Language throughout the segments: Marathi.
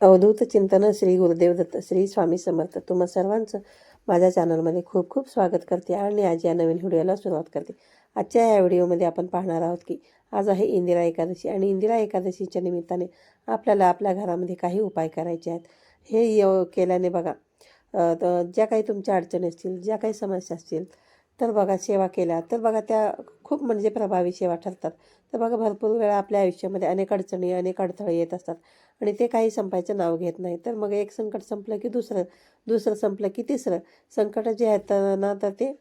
अवधूत चिंतन श्री गुरुदेव दत्त श्री स्वामी समर्थ. तुम्हा सर्वांचं माझ्या चॅनलमध्ये खूप खूप स्वागत करते आणि आज या नवीन व्हिडिओला सुरुवात करते. आजच्या या व्हिडिओमध्ये आपण पाहणार आहोत की आज आहे इंदिरा एकादशी आणि इंदिरा एकादशीच्या निमित्ताने आपल्याला आपल्या घरामध्ये काही उपाय करायचे आहेत. हे केल्याने बघा ज्या काही तुमच्या अडचणी असतील ज्या काही समस्या असतील तर बघा सेवा केल्या. तर बघा त्या खूप म्हणजे प्रभावी सेवा ठरतात. तर बघा भरपूर वेळा आपल्या आयुष्यामध्ये अनेक अडचणी अनेक अडथळे येत असतात आणि ते काही संपायचं नाव घेत नाही. तर मग एक संकट संपलं की दुसरं दुसरं संपलं की तिसरं. संकट जे आहेत ना तर ते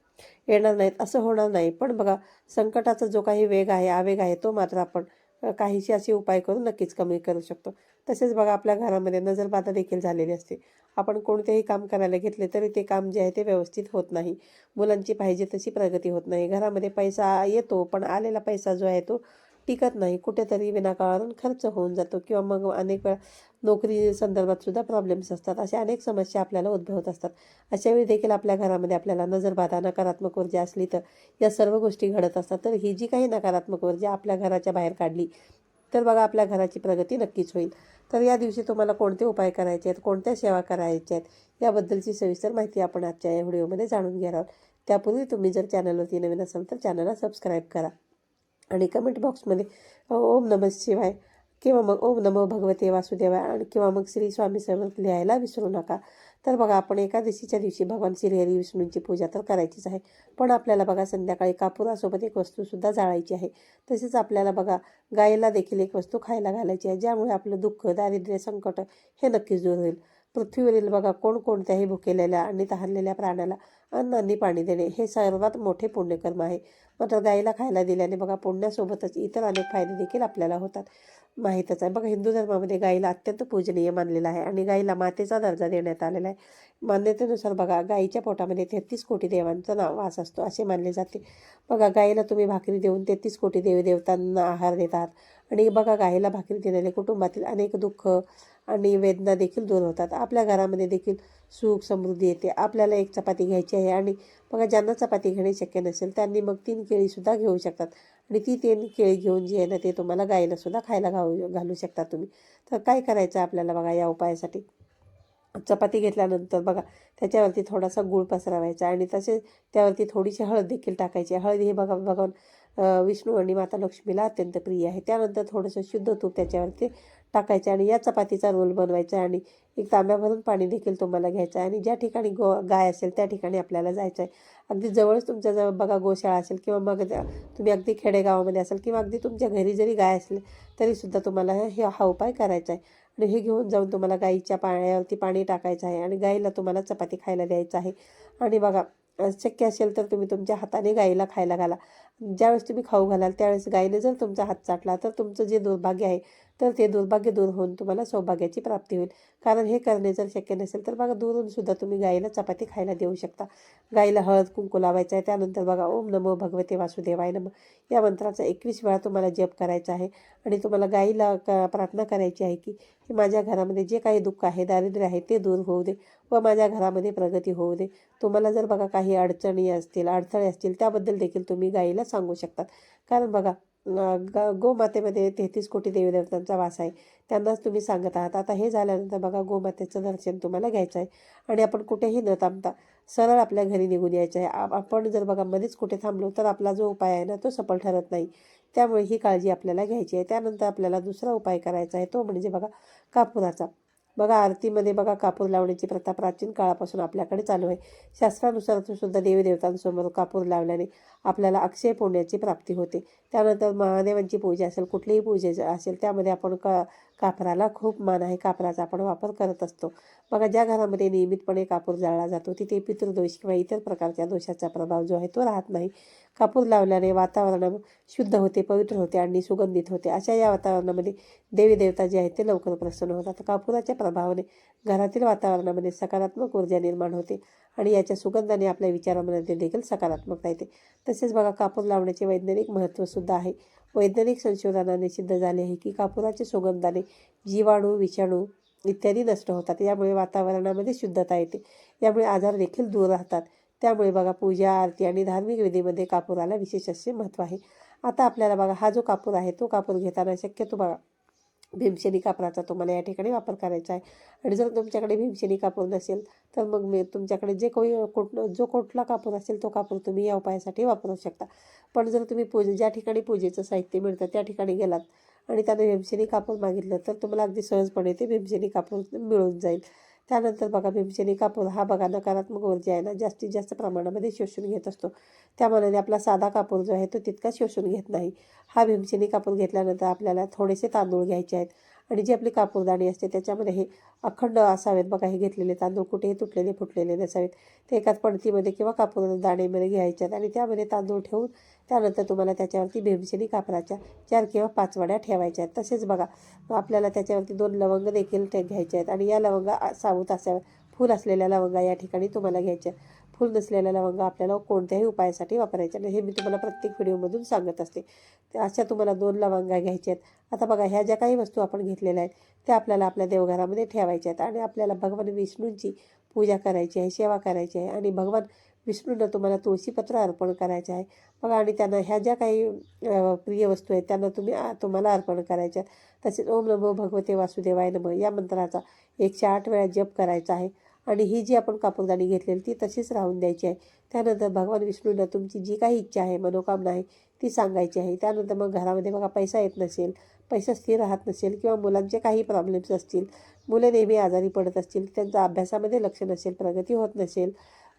येणार नाहीत असं होणार नाही. पण बघा संकटाचा जो काही वेग आहे आवेग आहे तो मात्र आपण काहीशी असे उपाय करून नक्कीच कमी करू शकतो. तसेच बघा आपल्या घरामध्ये नजरबाधा देखील झालेली असते. आपण कोणतेही काम करायला घेतले तरी ते काम जे आहे ते व्यवस्थित होत नाही. मुलांची पाहिजे तशी प्रगती होत नाही. घरामध्ये पैसा येतो पण आलेला पैसा जो आहे तो टिकत नाही. कुठेतरी विनाकारण खर्च होऊन जातो किंवा मग अनेक वेळा नोकरी संदर्भात सुद्धा प्रॉब्लेम्स असतात. अशा अनेक समस्या आपल्याला उद्भवत असतात. अशा वेळी देखील आपल्या घरामध्ये आपल्याला नजरबाधा नकारात्मक ऊर्जा असली तर या सर्व गोष्टी घडत असतात. तर ही जी काही नकारात्मक ऊर्जा आपल्या घराच्या बाहेर काढली तर बघा आपल्या घराची प्रगती नक्कीच होईल. तर या दिवशी तुम्हाला कोणते उपाय करायचे आहेत? कोणत्या सेवा करायच्या आहेत? याबद्दलची सविस्तर माहिती आपण आजच्या या व्हिडिओमध्ये जाणून घेणार आहोत. त्यापूर्वी तुम्ही जर चॅनलवरती नवीन असाल तर चॅनलला सबस्क्राईब करा. आणि कमेंट बॉक्समध्ये ओम नमः शिवाय किंवा मग ओम नमो भगवते वासुदेवाय आणि किंवा मग श्री स्वामी समर्थ लिहायला विसरू नका. तर बघा आपण एकादशीच्या दिवशी भगवान श्रीहरी विष्णूंची पूजा तर करायचीच आहे. पण आपल्याला बघा संध्याकाळी कापुरासोबत एक वस्तूसुद्धा जाळायची आहे. तसेच आपल्याला बघा गायीला देखील एक वस्तू खायला घालायची आहे ज्यामुळे आपलं दुःख दारिद्र्य संकट हे नक्कीच दूर होईल. पृथ्वीवरील बघा कोणकोणत्याही भुकेलेल्या आणि तहारलेल्या प्राण्याला अन्न आणि पाणी देणे हे सर्वात मोठे पुण्यकर्म आहे. मात्र गाईला खायला दिल्याने बघा पुण्यासोबतच इतर अनेक फायदे देखील आपल्याला होतात. माहीतच आहे. बघा हिंदू धर्मामध्ये गाईला अत्यंत पूजनीय मानलेला आहे आणि गाईला मातेचा दर्जा देण्यात आलेला आहे. मान्यतेनुसार बघा गाईच्या पोटामध्ये तेहतीस कोटी देवांचा नाव वास असतो असे मानले जाते. बघा गाईला तुम्ही भाकरी देऊन तेहतीस कोटी देवी देवतांना आहार देतात. आणि बघा गाईला भाकरी दिल्याने कुटुंबातील अनेक दुःख आणि वेदना देखील दूर होतात. आपल्या घरामध्ये देखील सुख समृद्धी येते. आपल्याला एक चपाती घ्यायची आहे आणि बघा ज्यांना चपाती घेणे शक्य नसेल त्यांनी मग तीन केळीसुद्धा घेऊ शकतात. आणि ती तीन केळी घेऊन जी आहे ना ते तुम्हाला गायीलासुद्धा खायला घालू घालू शकता तुम्ही. तर काय करायचं आपल्याला बघा या उपायासाठी? चपाती घेतल्यानंतर बघा त्याच्यावरती थोडासा गूळ पसरवायचा आणि तसेच त्यावरती थोडीशी हळद देखील टाकायची. हळद ही बघा बघा विष्णू आणि माता लक्ष्मीला अत्यंत प्रिय आहे. त्यानंतर थोडंसं शुद्ध तूप त्याच्यावरती टाकायचे आणि या चपातीचा रोल बनवायचा आणि एक तांब्या भरून पाणी देखील तुम्हाला घ्यायचं आहे आणि ज्या ठिकाणी गो गाय असेल त्या ठिकाणी आपल्याला जायचं आहे. अगदी जवळच तुमच्या जवळ बघा गोशाळा असेल किंवा मग तुम्ही अगदी खेडेगावामध्ये असाल किंवा अगदी तुमच्या घरी जरी गाय असेल तरीसुद्धा तुम्हाला हे हा उपाय करायचा आहे. आणि हे घेऊन जाऊन तुम्हाला गाईच्या पाण्यावरती पाणी टाकायचं आहे आणि गाईला तुम्हाला चपाती खायला द्यायचं आहे. आणि बघा शक्य असेल तर तुम्ही तुमच्या हाताने गाईला खायला घाला. ज्यावेळेस तुम्ही खाऊ घालाल त्यावेळेस गाईने जर तुमचा हात चाटला तर तुमचं जे दुर्भाग्य आहे तर ते दुर्भाग्य दूर होऊन तुम्हाला सौभाग्याची प्राप्ती होईल. कारण हे करणे जर शक्य नसेल तर बघा दुरून सुद्धा तुम्ही गाईला चपाती खायला देऊ शकता. गाईला हळद कुंकू लावायचं आहे. त्यानंतर बघा ओम नमो भगवते वासुदेवाय नम. या मंत्राचा एकवीस वेळा तुम्हाला जप करायचा आहे आणि तुम्हाला गाईला क प्रार्थना करायची आहे की हे माझ्या घरामध्ये जे काही दुःख आहे दारिद्र्य आहे ते दूर होऊ दे व माझ्या घरामध्ये प्रगती होऊ दे. तुम्हाला जर बघा काही अडचणी असतील अडथळे असतील त्याबद्दल देखील तुम्ही गाईला सांगू शकतात. कारण बघा ग गोमातेमध्ये तेहतीस कोटी देवीदेवतांचा वास आहे. त्यांनाच तुम्ही सांगत आहात. आता हे झाल्यानंतर बघा गोमातेचं दर्शन तुम्हाला घ्यायचं आहे. आणि आपण कुठेही न थांबता सरळ आपल्या घरी निघून यायचं आहे. आपण जर बघा मध्येच कुठे थांबलो तर आपला जो उपाय आहे ना तो सफल ठरत नाही. त्यामुळे ही काळजी आपल्याला घ्यायची आहे. त्यानंतर आपल्याला दुसरा उपाय करायचा आहे. तो म्हणजे बघा कापुराचा बघा आरतीमध्ये बघा कापूर लावण्याची प्रथा प्राचीन काळापासून आपल्याकडे चालू आहे. शास्त्रानुसार सुद्धा देवी देवतांसमोर कापूर लावल्याने आपल्याला अक्षय पुण्याची प्राप्ती होते. त्यानंतर महादेवांची पूजा असेल कुठलीही पूजा असेल त्यामध्ये आपण क कापराला खूप मान आहे. कापराचा आपण वापर करत असतो. बघा ज्या घरामध्ये नियमितपणे कापूर जाळला जातो तिथे पितृदोष किंवा इतर प्रकारच्या दोषाचा प्रभाव जो आहे तो राहत नाही. कापूर लावल्याने वातावरण शुद्ध होते पवित्र होते आणि सुगंधित होते. अशा या वातावरणामध्ये देवी देवता जे आहेत ते लवकर प्रसन्न होतात. कापुराच्या प्रभावाने घरातील वातावरणामध्ये सकारात्मक ऊर्जा निर्माण होते आणि याच्या सुगंधाने आपल्या विचारामध्ये देखील सकारात्मकता राहते तसेच बघा कापूर लावण्याचे वैज्ञानिक महत्त्वसुद्धा आहे. वैज्ञानिक संशोधनाने सिद्ध झाले आहे की कापुराचे सुगंधाने जीवाणू विषाणू इत्यादी नष्ट होतात. यामुळे वातावरणामध्ये शुद्धता येते. यामुळे आजार देखील दूर राहतात. त्यामुळे बघा पूजा आरती आणि धार्मिक विधीमध्ये कापूराला विशेष असे महत्त्व आहे. आता आपल्याला बघा हा जो कापूर आहे तो कापूर घेताना शक्यतो बघा भीमशेनी कापराचा तुम्हाला या ठिकाणी वापर करायचा आहे. आणि जर तुमच्याकडे भीमशेनी कापूर नसेल तर मग मी तुमच्याकडे जे कोणी कोट जो कुठला कापूर असेल तो कापूर तुम्ही या उपायासाठी वापरू शकता. पण जर तुम्ही पूजे ज्या ठिकाणी पूजेचं साहित्य मिळतं त्या ठिकाणी गेलात आणि त्याने भीमशेनी कापूर मागितलं तर तुम्हाला अगदी सहजपणे ते भीमशेनी कापूर मिळून जाईल. त्यानंतर बघा भीमसेनी कापूर हा बघा नकारात्मक ऊर्जा आहे ना जास्तीत जास्त प्रमाणामध्ये शोषून घेत असतो. त्यामानाने आपला साधा कापूर जो आहे तो तितका शोषून घेत नाही. हा भीमसेनी कापूर घेतल्यानंतर आपल्याला थोडेसे तांदूळ घ्यायचे आहेत. आणि जी आपली कापूरदाणी असते त्याच्यामध्ये हे अखंड असावेत. बघा हे घेतलेले तांदूळ कुठेही तुटलेले फुटलेले नसावेत. ते एकाच पणतीमध्ये किंवा कापूर दाणेमध्ये घ्यायचे आहेत आणि त्यामध्ये तांदूळ ठेवून त्यानंतर तुम्हाला त्याच्यावरती भीमशेनी कापराच्या चार किंवा पाच वड्या ठेवायच्या आहेत तसेच बघा आपल्याला त्याच्यावरती दोन लवंग देखील ते घ्यायचे आहेत आणि या लवंगा आ- सावूत असाव्या फूल असलेल्या लवंगा या ठिकाणी तुम्हाला घ्यायच्या. आहेत. फुल नसलेल्या लवंगा आपल्याला कोणत्याही उपायासाठी वापरायच्या नाही. हे मी तुम्हाला प्रत्येक व्हिडिओमधून सांगत असते. अशा तुम्हाला दोन लवंगा घ्यायच्या आहेत. आता बघा ह्या ज्या काही वस्तू आपण घेतलेल्या आहेत त्या आपल्याला आपल्या देवघरामध्ये ठेवायच्या आहेत. आणि आपल्याला भगवान विष्णूंची पूजा करायची आहे सेवा करायची आहे. आणि भगवान विष्णूंना तुम्हाला तुळशीपत्र अर्पण करायचे आहे. बघा आणि त्यांना ह्या ज्या काही प्रिय वस्तू आहेत त्यांना तुम्ही तुम्हाला अर्पण करायच्या आहेत. तसेच ओम नमो भगवते वासुदेवाय नमो या मंत्राचा एकशे आठ वेळा जप करायचा आहे. आणि ही जी आपण कापूरदाणी घेतलेली ती तशीच राहून द्यायची आहे. त्यानंतर भगवान विष्णूंना तुमची जी काही इच्छा आहे मनोकामना आहे ती सांगायची आहे. त्यानंतर मग घरामध्ये बघा पैसा येत नसेल पैसा स्थिर राहत नसेल किंवा मुलांचे काही प्रॉब्लेम्स असतील मुले नेहमी आजारी पडत असतील त्यांचा अभ्यासामध्ये लक्ष नसेल प्रगती होत नसेल.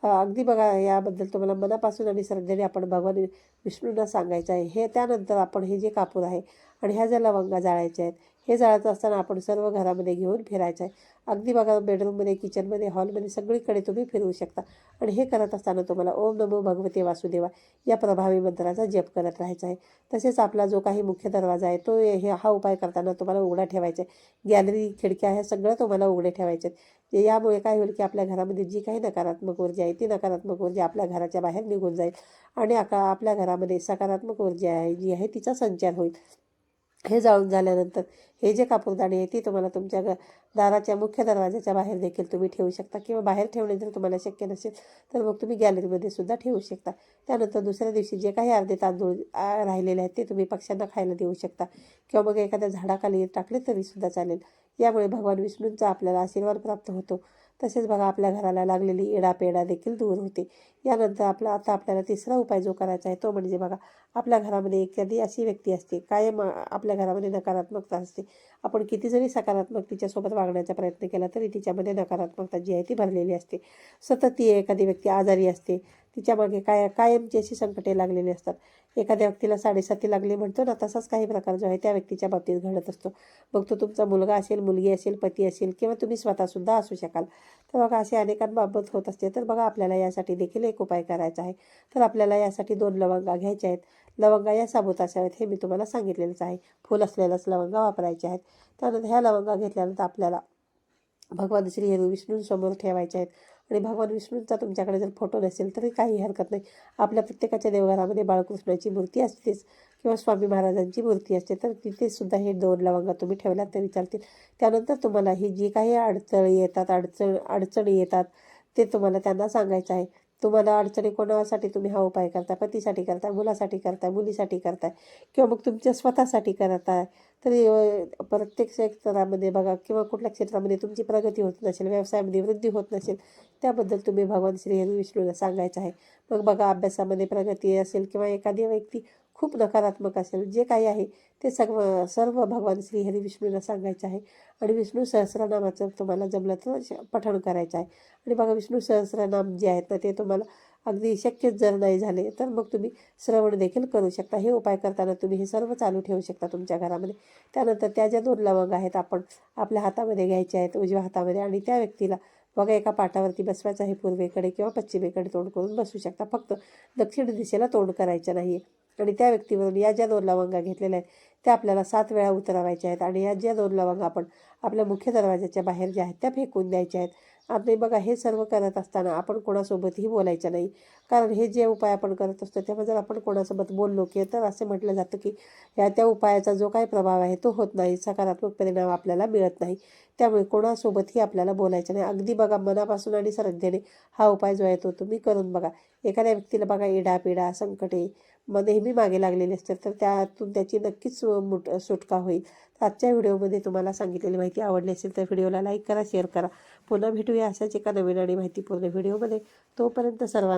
अगदी बघा याबद्दल तुम्हाला मनापासून आणि श्रद्धेने आपण भगवान विष्णूंना सांगायचं आहे. हे त्यानंतर आपण हे जे कापूर आहे आणि ह्या ज्या लवंगा जाळायच्या आहेत हे जाळत असताना आपण सर्व घरामध्ये घेऊन फिरायचं आहे. अगदी बघा बेडरूममध्ये किचनमध्ये हॉलमध्ये सगळीकडे तुम्ही फिरवू शकता. आणि हे करत असताना तुम्हाला ओम नमो भगवते वासुदेवा या प्रभावी मंत्राचा जप करत राहायचा आहे. तसेच आपला जो काही मुख्य दरवाजा आहे तो हे हा उपाय करताना तुम्हाला उघडा ठेवायचा आहे. गॅलरी खिडक्या ह्या सगळं तुम्हाला उघडे ठेवायचे आहेत यामुळे काय होईल की आपल्या घरामध्ये जी काही नकारात्मक ऊर्जा आहे ती नकारात्मक ऊर्जा आपल्या घराच्या बाहेर निघून जाईल. आणि आका आपल्या घरामध्ये सकारात्मक ऊर्जा आहे जी आहे तिचा संचार होईल. हे जाळून झाल्यानंतर हे जे कापूरदाणी आहे ती तुम्हाला तुमच्या घ दाराच्या मुख्य दरवाजाच्या बाहेर देखील तुम्ही ठेवू शकता किंवा बाहेर ठेवणे जर तुम्हाला शक्य नसेल तर मग तुम्ही गॅलरीमध्ये सुद्धा ठेवू शकता. त्यानंतर दुसऱ्या दिवशी जे काही अर्धे तांदूळ राहिलेले आहेत ते तुम्ही पक्ष्यांना खायला देऊ शकता. किंवा मग एखाद्या झाडाखाली टाकले तरीसुद्धा चालेल. यामुळे भगवान विष्णूंचा आपल्याला आशीर्वाद प्राप्त होतो. तसेच बघा आपल्या घराला लागलेली एडापेडा देखील दूर होते. यानंतर आपला आता आपल्याला तिसरा उपाय जो करायचा आहे तो म्हणजे बघा आपल्या घरामध्ये एखादी अशी व्यक्ती असते कायम आपल्या घरामध्ये नकारात्मकता असते. आपण किती जरी सकारात्मक तिच्यासोबत वागण्याचा प्रयत्न केला तरी तिच्यामध्ये नकारात्मकता जी आहे ती भरलेली असते. सतत ती एखादी व्यक्ती आजारी असते तिच्यामागे काय कायमची अशी संकटे लागलेली असतात. एखाद्या व्यक्तीला साडेसाती लागली म्हणतो ना तसाच काही प्रकार जो आहे त्या व्यक्तीच्या बाबतीत घडत असतो. मग तो तुमचा मुलगा असेल मुलगी असेल पती असेल किंवा तुम्ही स्वतःसुद्धा असू शकाल. तर बघा असे अनेकांबाबत होत असते. तर बघा आपल्याला यासाठी देखील एक उपाय करायचा आहे. तर आपल्याला यासाठी दोन लवंगा घ्यायच्या आहेत. लवंगा या साबूत असाव्यात हे मी तुम्हाला सांगितलेलंच आहे. फुल असलेल्याच लवंगा वापरायच्या आहेत. त्यानंतर ह्या लवंगा घेतल्यानंतर आपल्याला भगवान श्री हरी विष्णूंसमोर ठेवायचे आहेत. आणि भगवान विष्णूंचा तुमच्याकडे जर फोटो नसेल तरी काही हरकत नाही. आपल्या प्रत्येकाच्या देवघरामध्ये बाळकृष्णाची मूर्ती असतेच किंवा स्वामी महाराजांची मूर्ती असते तर तिथेसुद्धा हे दोन लवंगा तुम्ही ठेवल्यात तरी चालतील. त्यानंतर तुम्हाला ही जी काही अडचणी येतात अडचण अडचणी येतात ते तुम्हाला त्यांना सांगायचं आहे. तुम्हाला अडचणी कोणासाठी तुम्ही हा उपाय करताय? पतीसाठी करताय मुलासाठी करताय मुलीसाठी करताय किंवा मग तुमच्या स्वतःसाठी करताय तरी प्रत्येक क्षेत्रामध्ये बघा किंवा कुठल्या क्षेत्रामध्ये तुमची प्रगती होत नसेल व्यवसायामध्ये वृद्धी होत नसेल त्याबद्दल तुम्ही भगवान श्री हरी विष्णूला सांगायचं आहे. मग बघा अभ्यासामध्ये प्रगती असेल किंवा एखादी व्यक्ती खूप नकारात्मक असेल. जे काही आहे ते सर्व सर्व भगवान श्री हरी विष्णूला सांगायचं आहे. आणि विष्णू सहस्रनामाचं तुम्हाला जमलं तर श- पठण करायचं आहे. आणि बघा विष्णू सहस्रनाम जे आहेत ना ते तुम्हाला अगदी शक्यच जर नाही झाले तर मग तुम्ही श्रवण देखील करू शकता. हे उपाय करताना तुम्ही हे सर्व चालू ठेवू शकता तुमच्या घरामध्ये. त्यानंतर त्या ज्या दोन लवंग आहेत आपण आपल्या हातामध्ये घ्यायच्या आहेत उजव्या हातामध्ये आणि त्या व्यक्तीला बघा एका पाटावरती बसवायचं आहे पूर्वेकडे किंवा पश्चिमेकडे तोंड करून बसू शकता. फक्त दक्षिण दिशेला तोंड करायचं नाही आणि त्या व्यक्तीवरून या ज्या दोन लवंगा घेतलेल्या आहेत त्या आपल्याला सात वेळा उतरवायच्या आहेत आणि या ज्या दोन लवंगा आपण आपल्या मुख्य दरवाजाच्या बाहेर ज्या आहेत त्या फेकून द्यायच्या आहेत. आणि बघा हे सर्व करत असताना आपण कोणासोबतही बोलायचं नाही. कारण हे जे उपाय आपण करत असतो तेव्हा जर आपण कोणासोबत बोललो की तर असं म्हटलं जातं की या त्या उपायाचा जो काही प्रभाव आहे तो होत नाही. सकारात्मक परिणाम आपल्याला मिळत नाही. त्यामुळे कोणासोबतही आपल्याला बोलायचं नाही. अगदी बघा मनापासून आणि श्रद्धेने हा उपाय जो आहे तो तुम्ही करून बघा. एखाद्या व्यक्तीला बघा इडापिडा संकटे मग नेहमी मागे लागलेले असतात तर त्यातून त्याची नक्कीच मुट सुटका होईल. आजच्या व्हिडिओमध्ये तुम्हाला सांगितलेली माहिती आवडली असेल तर व्हिडिओला लाईक करा शेअर करा. पुन्हा भेटूया अशाच एका नवीन आणि माहितीपूर्ण व्हिडिओमध्ये. तोपर्यंत सर्वांना